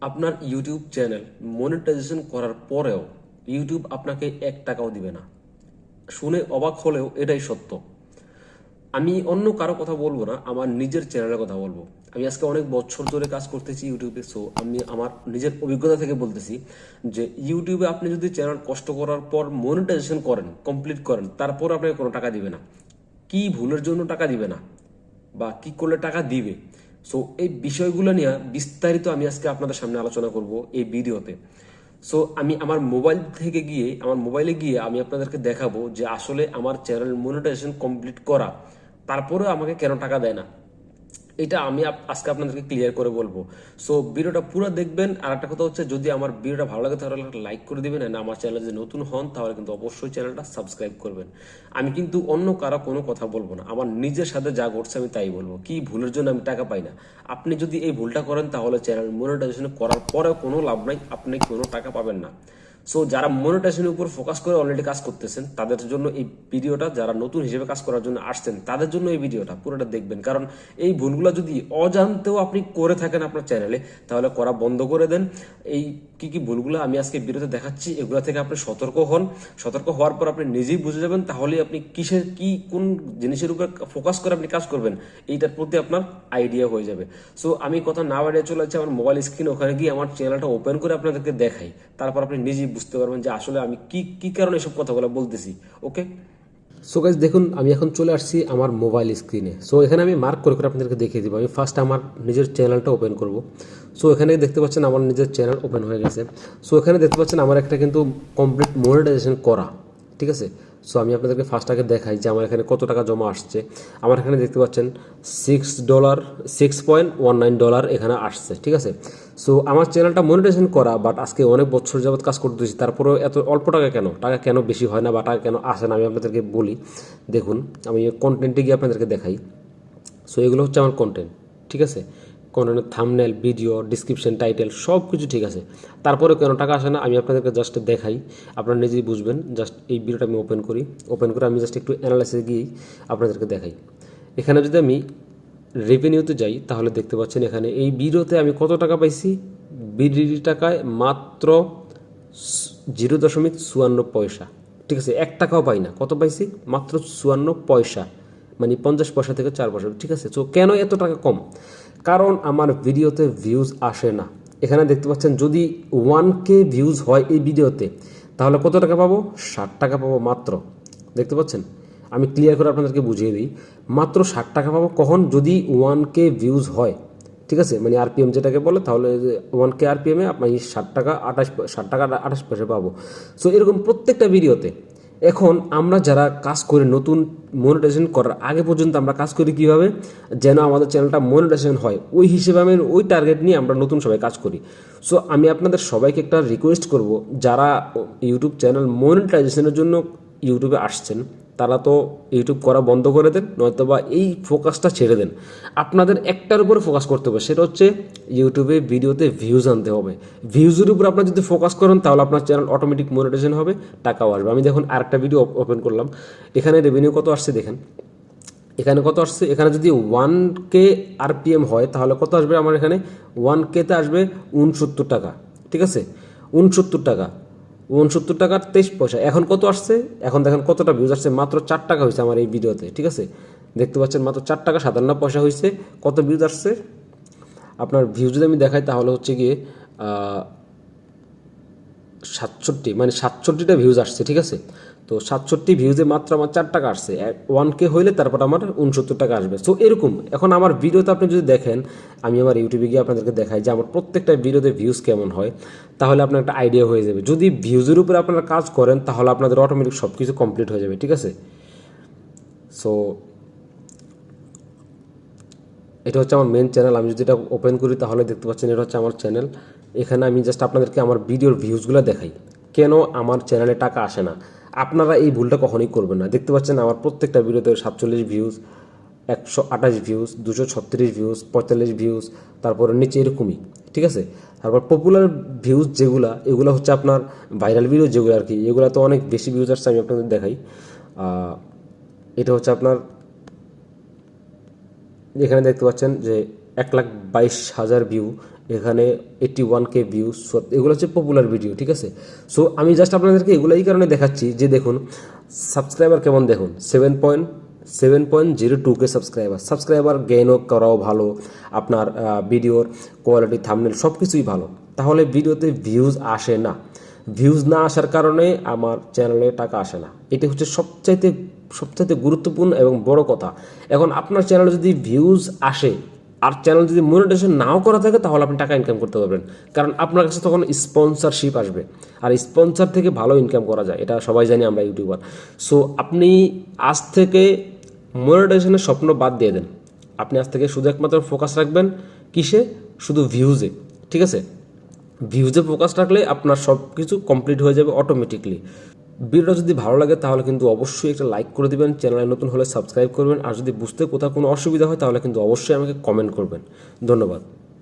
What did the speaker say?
আপনার YouTube channel monetization করার পরেও ইউটিউব আপনাকে এক টাকাও দিবে না। শুনে অবাক হলেও এটাই সত্য। আমি অন্য কারও কথা বলব না, আমার নিজের চ্যানেলের কথা বলব। আমি আজকে অনেক বছর ধরে কাজ করতেছি ইউটিউবে সো আমি আমার নিজের অভিজ্ঞতা থেকে বলতেছি যে ইউটিউবে আপনি যদি চ্যানেল কষ্ট করার পর মনিটাইজেশন করেন কমপ্লিট করেন, তারপর আপনাকে কোনো টাকা দিবে না। কি ভুলের জন্য টাকা দিবে না? বা কি করলে টাকা দিবে? সো এই বিষয়গুলো নিয়ে বিস্তারিত আমি আজকে আপনাদের সামনে আলোচনা করব এই ভিডিওতে। সো আমি আমার মোবাইল থেকে গিয়ে, আমার মোবাইলে গিয়ে আমি আপনাদেরকে দেখাবো যে আসলে আমার চ্যানেল মনিটাইজেশন কমপ্লিট করা, তারপরেও আমাকে কেন টাকা দেয় না। এটা আমি আজকে আপনাদেরকে ক্লিয়ার করে বলব। সো ভিডিওটা পুরো দেখবেন। আর একটা কথা হচ্ছে, যদি আমার ভিডিওটা ভালো লাগে, তাহলে লাইক করে দিবেন। আর আমার চ্যানেল যদি নতুন হন, তাহলে কিন্তু অবশ্যই চ্যানেলটা সাবস্ক্রাইব করবেন। আমি কিন্তু অন্য কারও কোনো কথা বলব না। আমার নিজের সাথে যা ঘটছে, আমি তাই বলব। কি ভুলের জন্য আমি টাকা পাই না। আপনি যদি এই ভুলটা করেন, তাহলে চ্যানেল মনিটাইজেশন করার পরেও কোনো লাভ নাই। আপনি কোনো টাকা পাবেন না। সো যারা মনিটাইজেশনের উপর ফোকাস করে অলরেডি কাজ করতেছেন, তাদের জন্য এই ভিডিওটা যারা নতুন হিসেবে কাজ করার জন্য আসছেন, তাদের জন্য এই ভিডিওটা পুরোটা দেখবেন। কারণ এই ভুলগুলো যদি অজান্তেও আপনি করে থাকেন আপনার চ্যানেলে তাহলে করা বন্ধ করে দেন। এই কি কি ভুলগুলো আমি আজকে ভিডিওতে দেখাচ্ছি, এগুলো থেকে আপনি সতর্ক হন। সতর্ক হওয়ার পর আপনি নিজেই বুঝে যাবেন তাহলে আপনি কিসের, কি, কোন জিনিসের উপর ফোকাস করে আপনি কাজ করবেন, এইটার প্রতি আপনার আইডিয়া হয়ে যাবে। সো আমি কথা না বাড়িয়ে চলে যাচ্ছি, আমার মোবাইল স্ক্রিন ওখানে গিয়ে আমার চ্যানেলটা ওপেন করে আপনাদেরকে দেখাই। তারপর আপনি নিজেই বুঝতে পারবেন যে আসলে আমি কি কি কারণে এসব কথাগুলো বলতেছি ওকে সো গাইজ দেখুন, আমি এখন চলে আসছি আমার মোবাইল স্ক্রিনে সো এখানে আমি মার্ক করে করে আপনাদেরকে দেখিয়ে দিব। আমি ফার্স্ট আমার নিজের চ্যানেলটা ওপেন করব। সো এখানে দেখতে পাচ্ছেন আমার নিজের চ্যানেল ওপেন হয়ে গেছে। সো এখানে দেখতে পাচ্ছেন আমার একটা কিন্তু কমপ্লিট মনিটাইজেশন করা। ঠিক আছে? সো আমি আপনাদেরকে ফার্স্ট আগে দেখাই যে আমার এখানে কত টাকা জমা আসছে। আমার এখানে দেখতে পাচ্ছেন six dollar six point one nine dollar এখানে আসছে, ঠিক আছে? সো আমার চ্যানেলটা মনিটাইজেশন করা বাট আজকে অনেক বছর যাবত কাজ করতেছি তারপরেও এত অল্প টাকা কেন? টাকা কেন বেশি হয় না বা টাকা কেন আসে না, আমি আপনাদেরকে বলি। দেখুন, আমি কন্টেন্টে গিয়ে আপনাদেরকে দেখাই। সো এগুলো হচ্ছে আমার কন্টেন্ট ঠিক আছে? কন্টেন্টের থামনেল ভিডিও ডিসক্রিপশন টাইটেল সব কিছু ঠিক আছে। তারপরে কেন টাকা আসে না, আমি আপনাদেরকে জাস্ট দেখাই। আপনারা নিজেই বুঝবেন জাস্ট এই ভিডিওটা আমি ওপেন করি। ওপেন করে আমি জাস্ট একটু অ্যানালাইসিস গিয়েই আপনাদেরকে দেখাই। এখানে যদি আমি রেভিনিউতে যাই, তাহলে দেখতে পাচ্ছেন এখানে এই ভিডিওতে আমি কত টাকা পাইছি? বিডি টাকায় মাত্র জিরো দশমিক চুয়ান্ন পয়সা। ঠিক আছে, এক টাকাও পাই না। কত পাইছি? মাত্র চুয়ান্ন পয়সা। মানে পঞ্চাশ পয়সা থেকে চার পয়সা। ঠিক আছে, তো কেন এত টাকা কম? কারণ আমার ভিডিওতে ভিউজ আসে না। এখানে দেখতে পাচ্ছেন, যদি ওয়ান কে ভিউজ হয় এই ভিডিওতে, তাহলে কত টাকা পাবো? ষাট টাকা পাবো মাত্র। দেখতে পাচ্ছেন? আমি ক্লিয়ার করে আপনাদেরকে বুঝিয়ে দিই। মাত্র ষাট টাকা পাবো কখন? যদি ওয়ান কে ভিউজ হয়। ঠিক আছে? মানে আরপিএম যেটাকে বলে, তাহলে ওয়ান কে আরপিএমে আপনি ষাট টাকা, আঠাশ, ষাট টাকা, আঠাশ পয়সা পাবো। সো এরকম প্রত্যেকটা ভিডিওতে এখন আমরা যারা কাজ করে নতুন মনিটাইজেশন করার আগে পর্যন্ত আমরা কাজ করি কীভাবে? যেন আমাদের চ্যানেলটা মনিটাইজেশন হয়। ওই হিসেবে আমি ওই টার্গেট নিয়ে আমরা নতুন সবাই কাজ করি। সো আমি আপনাদের সবাইকে একটা রিকোয়েস্ট করব, যারা ইউটিউব চ্যানেল মনিটাইজেশনের জন্য ইউটিউবে আসছেন তারা তো ইউটিউব করা বন্ধ করে দেন নয়তো বা এই ফোকাসটা ছেড়ে দেন। আপনাদের একটার উপরে ফোকাস করতে হবে, সেটা হচ্ছে ইউটিউবে ভিডিওতে ভিউজ আনতে হবে। ভিউজের উপর আপনার যদি ফোকাস করেন, তাহলে আপনার চ্যানেল অটোমেটিক মনিটাইজেশন হবে, টাকাও আসবে। আমি দেখুন আরেকটা ভিডিও ওপেন করলাম। এখানে রেভিনিউ কত আসছে দেখেন। এখানে কত আসছে? এখানে যদি ওয়ান কে আরপিএম হয়, তাহলে কত আসবে আমার এখানে? ওয়ান কেতে আসবে উনসত্তর টাকা, ঠিক আছে? উনসত্তর টাকা। উনসত্তর টাকার তেইশ পয়সা। এখন কত আসছে? এখন দেখেন কতটা ভিউজ আসছে। মাত্র চার টাকা হয়েছে আমার এই ভিডিওতে ঠিক আছে? দেখতে পাচ্ছেন মাত্র চার টাকা সাতান্ন পয়সা হয়েছে। কত ভিউজ আসছে? আপনার ভিউ যদি আমি দেখাই, তাহলে হচ্ছে গিয়ে সাতষট্টি মানে সাতষট্টিটা ভিউজ আসছে, ঠিক আছে? তো সাতষট্টি ভিউজে মাত্র আমার চার টাকা আসছে। ওয়ান কে হইলে তারপর আমার উনসত্তর টাকা আসবে। সো এরকম, এখন আমার ভিডিওতে আপনি যদি দেখেন, আমি আমার ইউটিউবে গিয়ে আপনাদেরকে দেখাই যে আমার প্রত্যেকটা ভিডিওতে ভিউজ কেমন হয়, তাহলে আপনার একটা আইডিয়া হয়ে যাবে। যদি ভিউজের উপরে আপনারা কাজ করেন, তাহলে আপনাদের অটোমেটিক সব কিছু কমপ্লিট হয়ে যাবে, ঠিক আছে? সো এটা হচ্ছে আমার মেন চ্যানেল আমি যদি এটা ওপেন করি, তাহলে দেখতে পাচ্ছেন এটা হচ্ছে আমার চ্যানেল এখানে আমি জাস্ট আপনাদেরকে আমার ভিডিওর ভিউজগুলো দেখাই। কেন আমার চ্যানেলে টাকা আসে না? আপনারা এই ভুলটা কখনোই করবেন না। দেখতে পাচ্ছেন আমার প্রত্যেকটা ভিডিওতে সাতচল্লিশ ভিউজ একশো আঠাশ ভিউজ দুশো ছত্রিশ ভিউজ পঁয়তাল্লিশ ভিউজ তারপরে নিচে এরকমই, ঠিক আছে? তারপর পপুলার ভিউজ যেগুলা, এগুলো হচ্ছে আপনার ভাইরাল ভিডিও যেগুলো আর কি, এগুলো তো অনেক বেশি ভিউজ আসছে, আমি আপনাদের দেখাই। এটা হচ্ছে আপনার, এখানে দেখতে পাচ্ছেন যে এক লাখ বাইশ হাজার ভিউ এখানে এইটটি ওয়ান কে ভিউজ এগুলো হচ্ছে পপুলার ভিডিও ঠিক আছে? সো আমি জাস্ট আপনাদেরকে এগুলো এই কারণে দেখাচ্ছি যে দেখুন সাবস্ক্রাইবার কেমন দেখুন? Seven point seven point zero two K subscriber subscriber গেইনও করাও ভালো, আপনার ভিডিওর কোয়ালিটি থামনেল সব কিছুই ভালো। তাহলে ভিডিওতে ভিউজ আসে না। ভিউজ না আসার কারণে আমার চ্যানেলে টাকা আসে না। এটা হচ্ছে সবচাইতে সবচাইতে গুরুত্বপূর্ণ এবং বড় কথা। এখন আপনার চ্যানেলে যদি ভিউজ আসে আর চ্যানেল যদি মনিটাইজেশন নাও করা থাকে, তাহলে আপনি টাকা ইনকাম করতে পারবেন। কারণ আপনার কাছে তখন স্পন্সরশিপ আসবে। আর স্পন্সর থেকে ভালো ইনকাম করা যায়, এটা সবাই জানি আমরা ইউটিউবার। সো আপনি আজ থেকে মনিটাইজেশনের স্বপ্ন বাদ দিয়ে দেন। আপনি আজ থেকে শুধু একমাত্র ফোকাস রাখবেন কিসে? শুধু ভিউজে ঠিক আছে? ভিউজে ফোকাস রাখলে আপনার সব কিছু কমপ্লিট হয়ে যাবে অটোমেটিকলি ভিডিওটা যদি ভালো লাগে, তাহলে কিন্তু অবশ্যই একটা লাইক করে দিবেন। চ্যানেলে নতুন হলে সাবস্ক্রাইব করবেন। আর যদি বুঝতে কোথাও কোনো অসুবিধা হয়, তাহলে কিন্তু অবশ্যই আমাকে কমেন্ট করবেন। ধন্যবাদ।